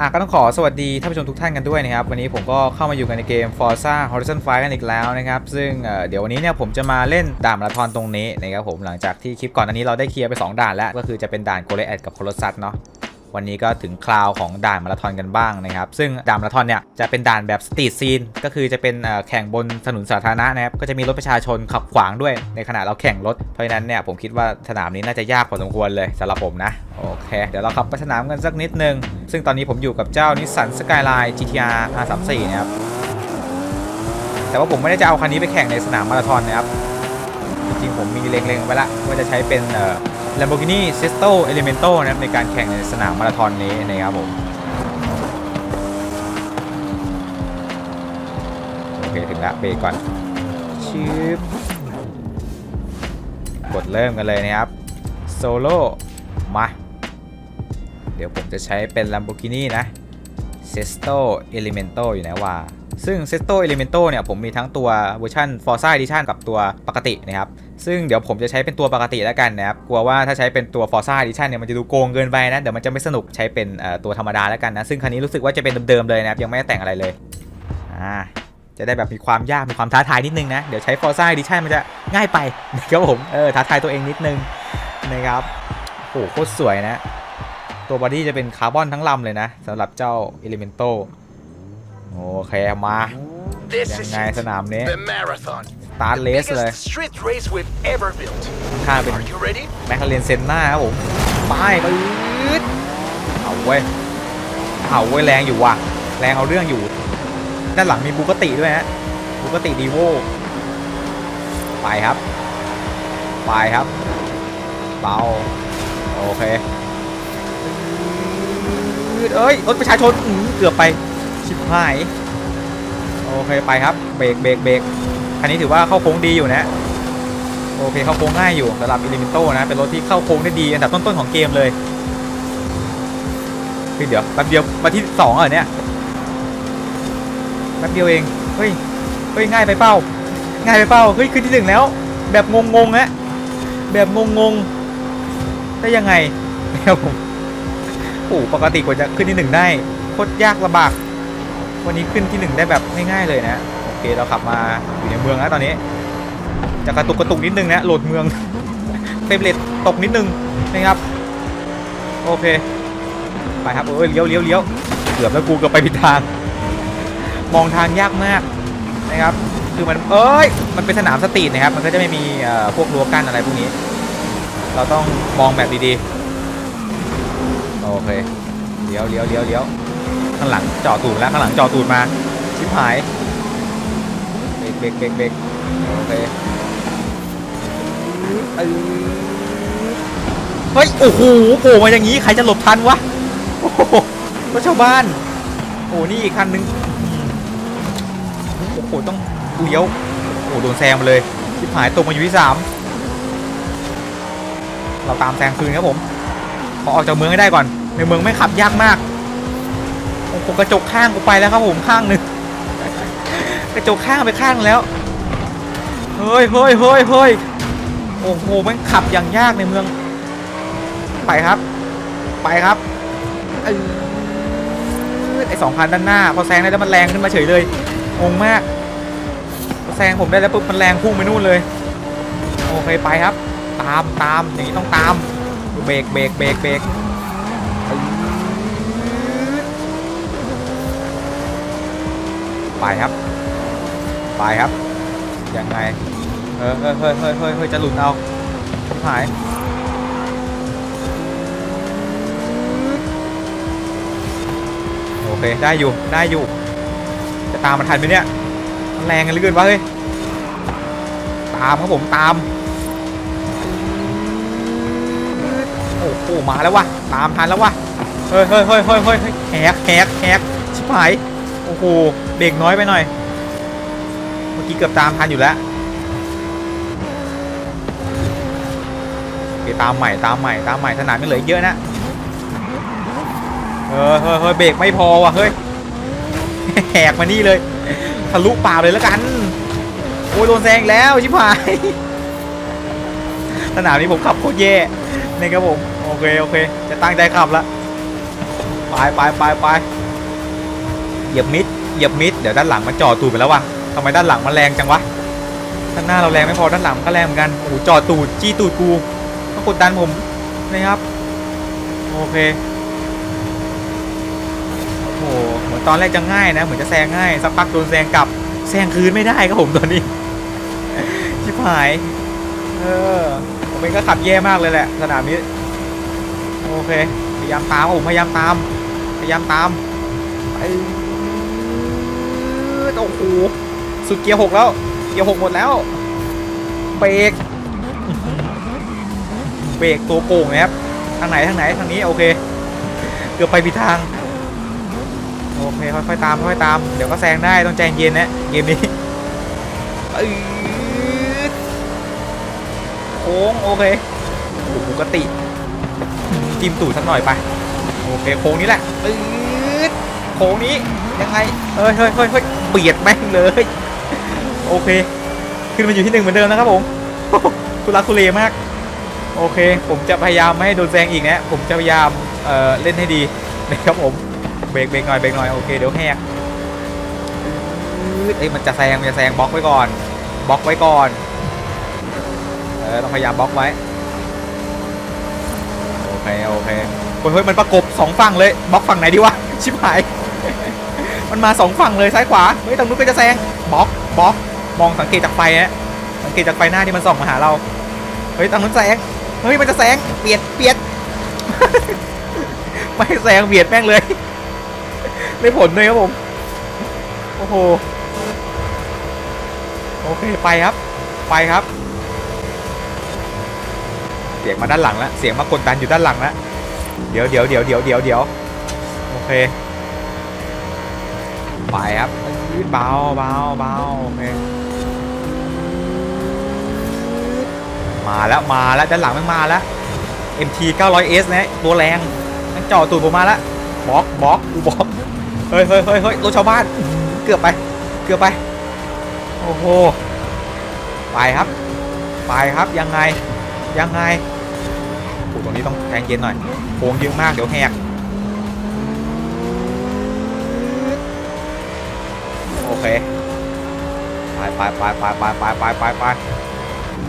อะก็ต้องขอสวัสดีท่านผู้ชมทุกท่านกันด้วยนะครับ วันนี้ผมก็เข้ามาอยู่กันในเกม Forza Horizon 5 กันอีกแล้วนะครับ ซึ่งเเดี๋ยววันนี้เนี่ยผมจะมาเล่นด่านมาราธอนตรงนี้นะครับผมหลังจากที่คลิปก่อนอันนี้เราได้เคลียร์ไป 2 ด่านแล้ว ก็คือจะเป็นด่านโกเลแอดกับโคลซัสเนาะ วันนี้ก็ถึงคราวของด่านมาราธอนกันบ้างนะครับ ซึ่งด่านมาราธอนเนี่ยจะเป็นด่านแบบสตรีทซีนก็คือจะเป็นแข่งบนถนนสาธารณะนะครับก็จะมีรถประชาชนขับขวางด้วยในขณะเราแข่งรถเพราะฉะนั้นเนี่ยผมคิดว่าสนามนี้น่าจะยากพอสมควรเลยสำหรับผมนะโอเค เดี๋ยวเราขับไปสนามกันสักนิดนึง ซึ่งตอนนี้ผมอยู่กับเจ้านิสสันสกายไลน์ GTR R34 นะครับแต่ว่าผมไม่ได้จะเอาคันนี้ไปแข่งในสนามมาราธอนนะครับจริงๆผมมีเล็งๆไว้ละว่าจะใช้เป็นเอ่อ Lamborghini Sesto Elemento นะครับในการแข่งในสนามมาราธอนนี้นะครับผมโอเคถึงละเบรกก่อนชืบกดเริ่มกันเลยนะครับโซโล่มา เดี๋ยวผมจะใช้เป็น Lamborghini นะ Sesto Elemento อยู่นะว่า ซึ่ง Sesto Elemento เนี่ยผมมีทั้งตัวเวอร์ชัน Forza Edition กับตัวปกตินะครับ ซึ่งเดี๋ยวผมจะใช้เป็นตัวปกติแล้วกันนะครับ กลัวว่าถ้าใช้เป็นตัว Forza Edition เนี่ยมันจะดูโกงเกินไปนะ เดี๋ยวมันจะไม่สนุกใช้เป็นตัวธรรมดาแล้วกันนะ ซึ่งคันนี้รู้สึกว่าจะเป็นเดิมๆเลยนะครับ ยังไม่ได้แต่งอะไรเลย อ่า จะได้แบบมีความยาก มีความท้าทายนิดนึงนะ เดี๋ยวใช้ Forza Edition มันจะง่ายไปนะครับผม เออ ท้าทายตัวเองนิดนึงนะครับโอ้โหโคตรสวยนะ ตัวบอดี้จะเป็นคาร์บอนทั้งลำเลยนะสำหรับเจ้า Elemento โอเคมา This ยัง is ไง it, สนามนี้ the marathon. สตาร์ท The เลสเลย biggest street race we've ever built. ข้างเป็น Are you ready? แมคคาเรนเซนหน้าครับผมไปปื๊ดเอาเว้ยเอาเว้ยแรงอยู่ว่ะแรงเอาเรื่องอยู่ ด้านหลังมีบุกติด้วยฮะบุกติดีโวไปครับ ไปครับเบาโอเคปื๊ดเอ้ยรถประชาชนอื้อเกือบไป ชิบหาย โอเคไปครับ เบรกเบรกเบรกคันนี้ถือว่าเข้าโค้งดีอยู่นะ โอเคเข้าโค้งง่ายอยู่สำหรับ Elemento นะ เป็นรถที่เข้าโค้งได้ดีอันดับต้นๆของเกมเลยคือเดี๋ยวแป๊บเดียวมาที่สองเหรอเนี่ยแป๊บเดียวเอง เฮ้ย เฮ้ยง่ายไปเป้า ง่ายไปเป้า เฮ้ยขึ้นที่หนึ่งแล้ว แบบงงๆนะแบบงงๆ ได้ยังไงครับผมโอ้ปกติกว่าจะขึ้นที่หนึ่งได้โคตรยากลำบาก วันนี้ขึ้นที่หนึ่งได้แบบง่ายๆเลยนะ โอเคเราขับมาอยู่ในเมืองแล้วตอนนี้ จะกระตุกกระตุกนิดนึงนะโหลดเมืองเฟรมเรทตกนิดนึงนะครับ โอเค ไปครับเอ้ยเลี้ยวเลี้ยวเลี้ยวเกือบแล้วกูเกือบไปผิดทาง มองทางยากมากนะครับ คือมันเอ้ยมันเป็นสนามสตรีทนะครับ มันก็จะไม่มีพวกรั้วกั้นอะไรพวกนี้ เราต้องมองแบบดีๆ โอเคเลี้ยวเลี้ยวเลี้ยวเลี้ยว ข้างหลังจอดตูดแล้วข้างหลังจอดตูดมา ชิบหายเบรกเบรกเบรกเบรกโอเคเฮ้ย โอ้โหโผล่มาอย่างนี้ ใครจะหลบทันวะโอ้โหรถชาวบ้าน โอ้นี่อีกคันนึงโอ้โหต้องเลี้ยวโอ้โหโดนแซงมาเลยชิบหายตกมาอยู่ที่สามเราตามแซงคืนครับผมขอออกจากเมืองให้ได้ก่อน ในเมืองไม่ขับยากมาก โอ้โหกระจกข้างกูไปแล้วครับผมข้างหนึ่งกระจกข้างไปข้างแล้วเฮ้ยเฮ้ยเฮ้ยเฮ้ยโอ้โหแมันขับอย่างยากในเมือง ไปครับ ไปครับไอสองคันด้านหน้า พอแซงได้แล้วมันแรงขึ้นมาเฉยเลยงงมากพอแซงผมได้แล้วปุ๊บมันแรงพุ่งไปนู่นเลยโอเคไปครับ ตามตามอย่างนี้ต้องตามเบรกเบรกเบรกเบรก ไปครับ ไปครับ ยังไง เออเฮ้ยเฮ้ยเฮ้ยเฮ้ยจะหลุดเอาชิบหายโอเค ได้อยู่ ได้อยู่ จะตามมันทันไหมเนี่ยแรงกันเหลือเกินวะเฮ้ย ตามครับผมตาม โอ้โห มาแล้ววะ ตามทันแล้ววะ เฮ้ยเฮ้ยเฮ้ยเฮ้ยเฮ้ยเฮ้ยแหกแหกแหกชิบหาย อ้โหเบรกน้อยไปหน่อย เมื่อกี้เกือบตามทันอยู่แล้วโอเคตามใหม่ตามใหม่ตามใหม่สนามยังเหลืออีกเยอะนะเออเฮ้ยเฮ้ยเบรกไม่พอว่ะเฮ้ยแหกมานี่เลยทะลุป่าเลยแล้วกัน โอ้ยโดนแซงแล้วชิบหาย สนามนี้ผมขับโคตรแย่นะครับผม โอเค โอเค จะตั้งใจขับละ ไปไปไปไป เหยียบมิดเหยียบมิดเดี๋ยวด้านหลังมันจ่อตูดไปแล้ววะทำไมด้านหลังมันแรงจังวะด้านหน้าเราแรงไม่พอด้านหลังก็แรงเหมือนกันโอ้โหจ่อตูดจี้ตูดกูต้องกดดันผมนะครับโอเคโอ้โหเหมือนตอนแรกจะง่ายนะเหมือนจะแซงง่ายสักพักโดนแซงกลับแซงคืนไม่ได้ครับผมตอนนี้ชิบหายเออผมเองก็ขับแย่มากเลยแหละสนามนี้โอเคพยายามตามผมพยายามตามพยายามตามไป สุดเกียร์หกแล้ว เกียร์หกหมดแล้ว เบรก เบรกตัวโก่งนะครับ ทางไหนทางไหนทางนี้โอเค เกือบไปผิดทาง โอเคค่อยๆตามค่อยๆตาม เดี๋ยวก็แซงได้ต้องใจเย็นนะเกมนี้โค้งโอเคปกติจิ้มตูดสักหน่อยไป โอเคโค้งนี้แหละโค้งนี้ยังไงเฮ้ยเฮ้ยเฮ้ย เฮ้ยเบียดแม่งเลย โอเค ขึ้นมาอยู่ที่หนึ่งเหมือนเดิมนะครับผมทุลักทุเลมาก โอเค ผมจะพยายามไม่ให้โดนแซงอีกนะ ผมจะพยายามเอ่อเล่นให้ดีนะครับผม เบรกเบรกหน่อยเบรกหน่อยโอเคเดี๋ยวแหกเอ้ยมันจะแซงมันจะแซงบล็อกไว้ก่อนบล็อกไว้ก่อน เออต้องพยายามบล็อกไว้ โอเคโอเคเฮ้ยเฮ้ยมันประกบสองฝั่งเลยบล็อกฝั่งไหนดีวะ ชิบหาย มันมาสองฝั่งเลยซ้ายขวาเฮ้ยทางนู้นก็จะแซงบล็อกบล็อกมองสังเกตจากไฟฮะสังเกตจากไฟหน้าที่มันส่องมาหาเราเฮ้ยทางนู้นแซงเฮ้ยมันจะแซงเบียดเบียดไม่แซงเบียดแม่งเลยได้ผลเลยครับผม โอ้โห โอเคไปครับ ไปครับ เสียงมาด้านหลังแล้ว เสียงมากดดันอยู่ด้านหลังแล้ว เดี๋ยวเดี๋ยวเดี๋ยวเดี๋ยวเดี๋ยวเดี๋ยวโอเค ไปครับเบาเบาเบาโอเคมาแล้วมาแล้วด้านหลังมันมาแล้ว MT 900S นะตัวแรงมันจ่อตูดผมมาแล้วบล็อกบล็อกกูบล็อกเฮ้ยเฮ้ยเฮ้ยเฮ้ยรถชาวบ้านเกือบไป เกือบไป โอ้โหไปครับ ไปครับยังไงยังไงตรงนี้ต้องใจเย็นหน่อยโค้งเยอะมากเดี๋ยวแหก ไปไปไปไปไปไปไปไปไป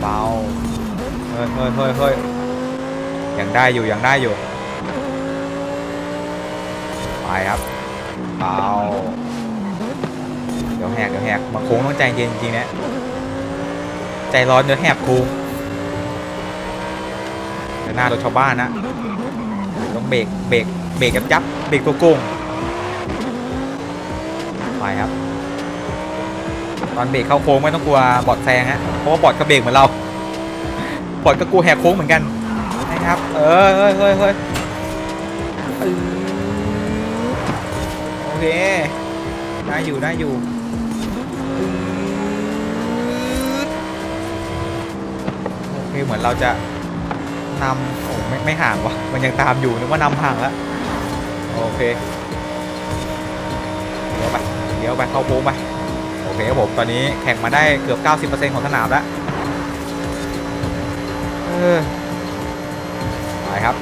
เบาเฮ้ยเฮ้ยเฮ้ยเฮ้ยยังได้อยู่ยังได้อยู่ ไปครับเบาเดี๋ยวแหกเดี๋ยวแหกมาโค้งต้องใจเย็นจริงๆนะใจร้อนเดี๋ยวแหกโค้งหน้ารถชาวบ้านนะต้องเบรกเบรกเบรกยับยับเบรกตัวโกงไปครับ ตอนเบรกเข้าโค้งไม่ต้องกลัวบอดแซงฮะเพราะว่าบอดก็เบรกเหมือนเราบอดก็กลัวแหกโค้งเหมือนกันนะครับ เออเฮ้ยเฮ้ยเฮ้ยอื้อโอเคได้อยู่ได้อยู่โอเคเหมือนเราจะนำโอ้ไม่ไม่ห่างวะมันยังตามอยู่นึกว่านำห่างแล้วโอเคเดี๋ยวไปเดี๋ยวไปเข้าโค้งไป คครับผมตอนนี้แข่งมาได้เกือบ 90%ของสนามแล้วไปครับ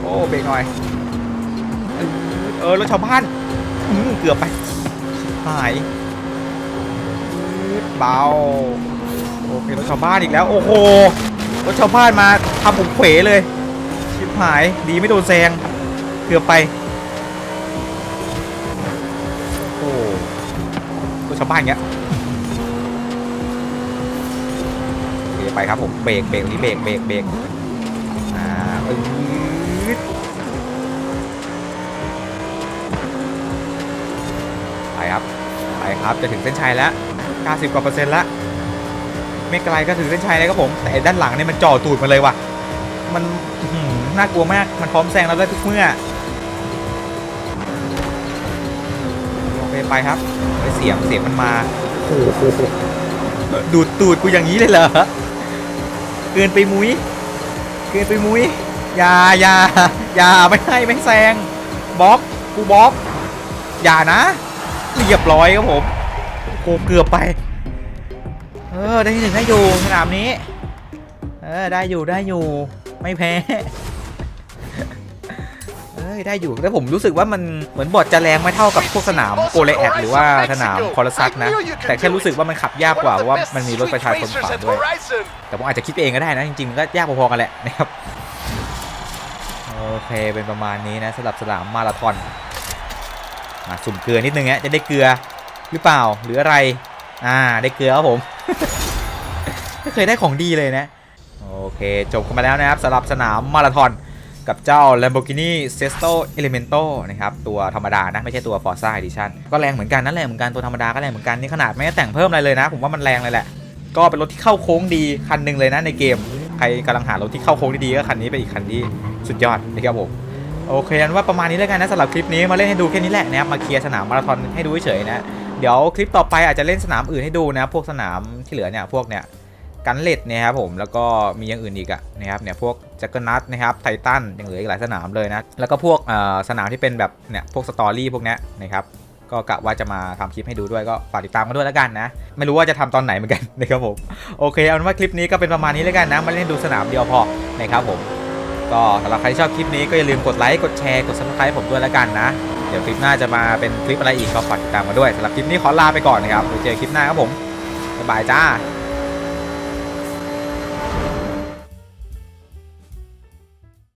โอ้เบรกหน่อย เออรถชาวบ้านเกือบไป หาย เบา โอเครถชาวบ้านอีกแล้ว โอ้โห รถชาวบ้านมาทำผมเขวเลย ชิบหาย ดีไม่โดนแซง เกือบไป โอ้รถชาวบ้านเงี้ย คไปครับผมเบรกเบรกนี้เบรกเบรกเบรกอ่าอืดไปครับไปครับจะถึงเส้นชัยแล้ว 90กว่าเปอร์เซ็นต์แล้วไม่ไกลก็ถึงเส้นชัยแล้วครับผมแต่ด้านหลังเนี่ยมันจ่อตูดมาเลยว่ะ มันน่ากลัวมากมันพร้อมแซงเราได้ทุกเมื่อโอเคไปครับเฮ้ยเสียงเสียงมันมาโอ้โหดูดตูดกูอย่างนี้เลยเหรอ เกินไปมุ้ยเกินไปมุ้ยอย่าอย่าอย่าไม่ให้ไม่แซงบล็อกกูบล็อกอย่านะเรียบร้อยครับผมโกเกือบไป เออได้หนึ่งได้อยู่สนามนี้ เออได้อยู่ได้อยู่ ไม่แพ้ อ้ยได้อยู่แต่ผมรู้สึกว่ามันเหมือนบอร์ดจะแรงไม่เท่ากับพวกสนามโกเลแอดหรือว่าสนามคอร์ซัสนะ แต่แค่รู้สึกว่ามันขับยากกว่าว่ามันมีรถประชาชนขวางด้วย แต่ผมอาจจะคิดเองก็ได้นะจริงๆมันก็ยากพอๆกันแหละนะครับโอเคเป็นประมาณนี้นะสำหรับสนามมาราธอนมาสุ่มเกลือนิดนึงฮะจะได้เกลือหรือเปล่าหรืออะไร อ่าได้เกลือครับผมไม่เคยได้ของดีเลยนะโอเคจบกันมาแล้วนะครับสำหรับสนามมาราธอน กับเจ้า Lamborghini Sesto Elemento นะครับตัวธรรมดานะไม่ใช่ตัว Forza Edition ก็แรงเหมือนกันนั่นแหละเหมือนกันตัวธรรมดาก็แรงเหมือนกันนี่ขนาดไม่ได้แต่งเพิ่มอะไรเลยนะ ผมว่ามันแรงเลยแหละ ก็เป็นรถที่เข้าโค้งดีคันหนึ่งเลยนะในเกม ใครกำลังหารถที่เข้าโค้งดีๆก็คันนี้เป็นอีกคันที่สุดยอดนะครับผมโอเคนั้นว่าประมาณนี้แล้วกันนะสำหรับคลิปนี้มาเล่นให้ดูแค่นี้แหละนะครับมาเคลียร์สนามมาราธอนให้ดูเฉยๆนะเดี๋ยวคลิปต่อไปอาจจะเล่นสนามอื่นให้ดูนะ พวกสนามที่เหลือเนี่ยพวกเนี่ย กันเล็ดเนี่ยครับผมแล้วก็มีอย่างอื่นอีกอะนะครับเนี่ยพวกแจ็คเกอร์นัทนะครับไททันยังเหลืออีกหลายสนามเลยนะแล้วก็พวกสนามที่เป็นแบบเนี่ยพวกสตอรี่พวกนี้นะครับก็กะว่าจะมาทำคลิปให้ดูด้วยก็ฝากติดตามกันด้วยแล้วกันนะ ไม่รู้ว่าจะทำตอนไหนเหมือนกันนะครับผมโอเคเอาเป็นว่าคลิปนี้ก็เป็นประมาณนี้แล้วกันนะมาเล่นดูสนามเดียวพอนะครับผมก็สำหรับใครที่ชอบคลิปนี้ก็อย่าลืมกดไลค์กดแชร์กด subscribe ผมด้วยแล้วกันนะ เดี๋ยวคลิปหน้าจะมาเป็นคลิปอะไรอีกก็ฝากติดตามมาด้วยสำหรับคลิปนี้ขอลาไปก่อนนะครับไว้เจอคลิปหน้าครับผมบ๊ายบายจ้า